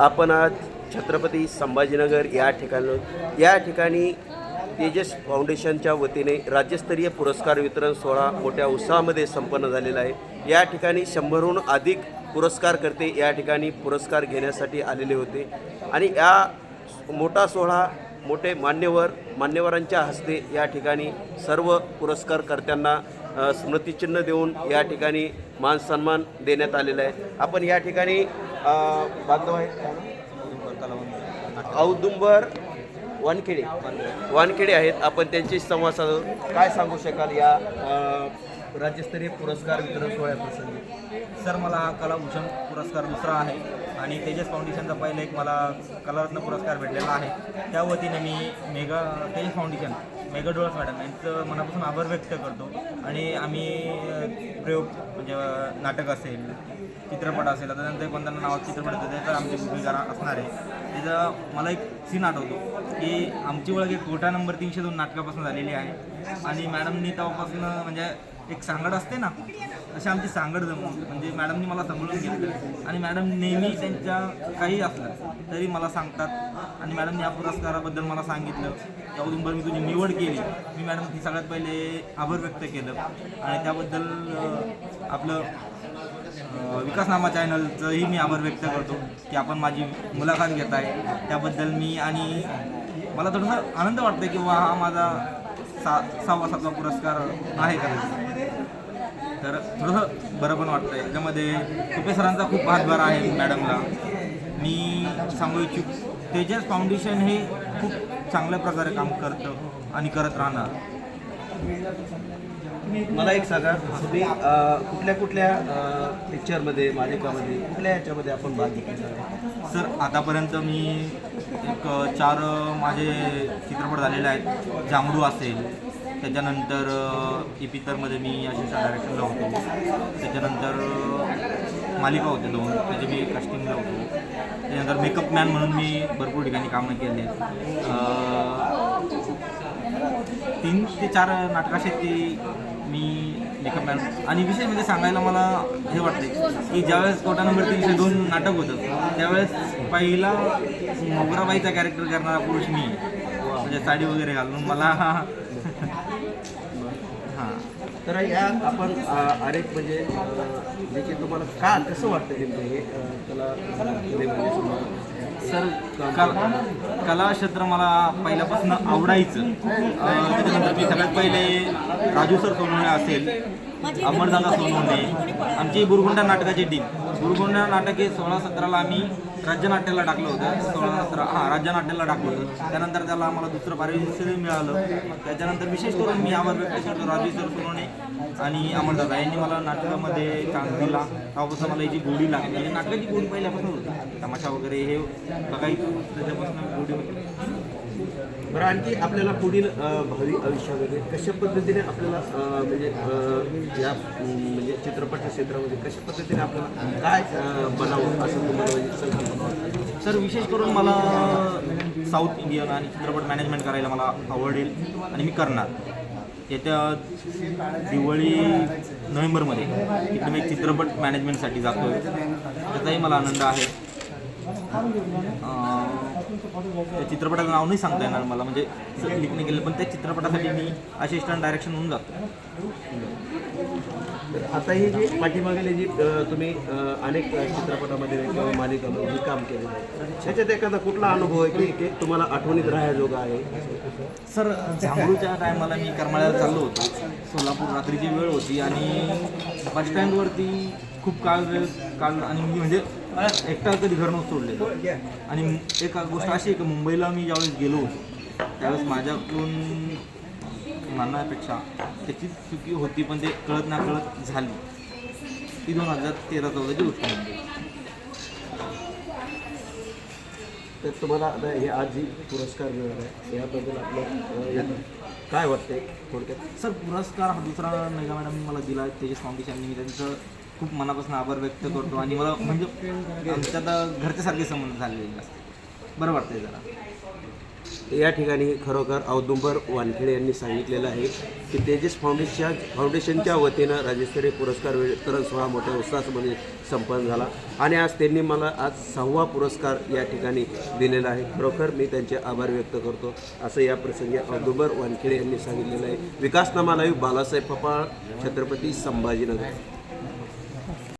आपण आज छत्रपती संभाजीनगर या ठिकाणी या ठिकाणी तेजस फाउंडेशनच्या वतीने राज्यस्तरीय पुरस्कार वितरण सोहळा मोठ्या उत्साहामध्ये संपन्न झालेला आहे. या ठिकाणी शंभरहून अधिक पुरस्कारकर्ते या ठिकाणी पुरस्कार घेण्यासाठी आलेले होते. आणि या मोठा सोहळा मोठे मान्यवर मान्यवरांच्या हस्ते या ठिकाणी सर्व पुरस्कारकर्त्यांना स्मृतिचिन्ह देऊन या ठिकाणी मान सन्मान देण्यात आलेला आहे. आपण या ठिकाणी बांधव आहेत औदुंबर वानखेडे. वानखेडे आहेत. आपण त्यांची संवाद साधू. काय सांगू शकाल या राज्यस्तरीय पुरस्कार वितरण सोहळ्याप्रसंगी? सर मला हा कलाभूषण पुरस्कार दुसरा आहे आणि तेजस फाउंडेशनचा पहिला एक मला कलारत्न पुरस्कार भेटलेला आहे. त्या वतीने मी mega Tejas foundation Megha madam यांचं मनापासून आभार व्यक्त करतो. आणि आम्ही प्रयोग म्हणजे नाटक असेल चित्रपट असेल आता नंतर कोणत्या नावात चित्रपट होतं त्याचा आमची भूमिका असणार आहे. त्याचा मला एक सीन आठवतो की आमची ओळख एक कोटा नंबर तीनशे दोन नाटकापासून झालेली आहे. आणि मॅडमनी तेव्हापासून म्हणजे एक सांगड असते ना अशी आमची सांगड जमून म्हणजे मॅडमनी मला सांभाळून घेतलं. आणि मॅडम नेहमी त्यांच्या काही असलं तरी मला सांगतात. आणि मॅडमने या पुरस्काराबद्दल मला सांगितलं. की औदुंबर मी तुझी निवड केली. मी मॅडम ती सगळ्यात पहिले आभार व्यक्त केलं. आणि त्याबद्दल आपलं विकासनामा चॅनलचंही मी आभार व्यक्त करतो की आपण माझी मुलाखत घेत आहे त्याबद्दल मी आणि मला थोडंसं आनंद वाटतं की वा हा माझा सा सहावा सातवा पुरस्कार आहे का? तर थोडंसं बरं पण वाटतं याच्यामध्ये तुपे सरांचा खूप हातभार आहे मॅडमला. मी सांगू इच्छुक तेजस फाउंडेशन हे खूप चांगल्या प्रकारे काम करतं आणि करत राहणार. मला एक सांगा तुम्ही कुठल्या कुठल्या पिक्चरमध्ये मालिकामध्ये कुठल्या ह्याच्यामध्ये आपण भाग घेतलेला आहे सर आतापर्यंत मी एक चार माझे चित्रपट झालेले आहेत. जांभळू असेल त्याच्यानंतर इपितरमध्ये मी अशा डायरेक्शनला होतो. त्याच्यानंतर मालिका होते दोन. त्याचे मी कास्टिंगला होतो. त्याच्यानंतर मेकअप मॅन म्हणून मी भरपूर ठिकाणी कामं केली आहेत. तीन ते चार नाटकाशी ती मी मेकअप मॅन आणि विशेष म्हणजे सांगायला मला हे वाटते की ज्यावेळेस कोटा नंबर तीनशे दोन नाटक होतं त्यावेळेस पहिला मोगराबाईचा कॅरेक्टर करणारा पुरुष मी म्हणजे साडी वगैरे घालून मला हां. तर या आपण अ, अनेक म्हणजे अ, जे की तुम्हाला का कसं वाटतं नेमकं हे म्हणजे, त्याला म्हणजे सर कला कला क्षेत्र मला पहिल्यापासून आवडायचं. त्याच्यानंतर मी सगळ्यात पहिले राजू सर सोनवणे असेल अमरदादा सोनवणे आमची बुरगुंडा नाटकाची टीम बुरगुंडा नाटक हे सोळा सतराला आम्ही राज्यनाट्याला टाकलं होतं. सोळा सतरा हां राज्यनाट्याला टाकलं होतं. त्यानंतर त्याला आम्हाला दुसरं पारितोषिक मिळालं. त्याच्यानंतर विशेष करून मी आभार व्यक्त करतो राजू सर सोनवणे आणि अमरदादा यांनी मला नाटकामध्ये चान्स दिला. तेव्हापासून मला याची गोडी लागली. आणि नाटकाची गोडी पहिल्यापासून होती. तमाशा वगैरे हे बघायचं त्याच्यापासून गोडी होती. बरं आणखी आपल्याला पुढील भावी आयुष्यामध्ये कशा पद्धतीने आपल्याला म्हणजे या म्हणजे चित्रपट क्षेत्रामध्ये कशा पद्धतीने आपल्याला काय बनावं असं तुम्हाला म्हणजे सर विशेष करून मला साऊथ इंडियन आणि चित्रपट मॅनेजमेंट करायला मला आवडेल आणि मी करणार. येत्या दिवाळी नोव्हेंबरमध्ये तिकडे मी चित्रपट मॅनेजमेंटसाठी जातो त्याचाही मला आनंद आहे. त्या चित्रपटाचं नाव नाही सांगता येणार मला म्हणजे नाही केलं पण त्या चित्रपटासाठी मी असिस्टंट डायरेक्शन होऊन जातो. आता ही जी पाठीमागेले जी तुम्ही अनेक चित्रपटामध्ये किंवा मालिकामध्ये काम केलेलं आहे. त्याच्यात एखादा कुठला अनुभव आहे की तुम्हाला आठवणीत राहायजोगा आहे? सर जांभळूच्या टायमाला मी करमाळ्याला चाललो होतो. सोलापूर रात्रीची वेळ होती आणि बस स्टँडवरती खूप काळ वेळ काळ आणि मी म्हणजे एकटा कधी घर नव्हतं सोडले आणि एक गोष्ट अशी आहे की मुंबईला मी ज्यावेळेस गेलो त्यावेळेस माझ्याकडून म्हणण्यापेक्षा त्याची चुकी होती पण ते कळत ना कळत झाली. ती दोन हजार तेरा चौदाची गोष्ट म्हणजे. तर तुम्हाला आता हे आज जी पुरस्कार मिळाला आहे याबद्दल आपलं काय वाटतंय थोडक्यात? सर पुरस्कार हा दुसरा मेगा मॅडमनी मला दिला तेजस फाउंडेशननी मी त्यांचं खूप मनापासून आभार व्यक्त करतो आणि मला म्हणजे आमच्या आता घरच्यासारखे संबंध झालेले असते बरं वाटतंय जरा. या ठिकाणी खरोखर औदुंबर वानखेडे यांनी सांगितलेलं आहे की तेजस फाउंडेशनच्या फाउंडेशनच्या वतीनं राज्यस्तरीय पुरस्कार वितरण सोहळा मोठ्या उत्साहामध्ये संपन्न झाला. आणि आज त्यांनी मला आज सहावा पुरस्कार या ठिकाणी दिलेला आहे. खरोखर मी त्यांचे आभार व्यक्त करतो. असं या प्रसंगी औदुंबर वानखेडे यांनी सांगितलेलं आहे. विकासनामा लाईव्ह बालासाहेब पपाळ छत्रपती संभाजीनगर.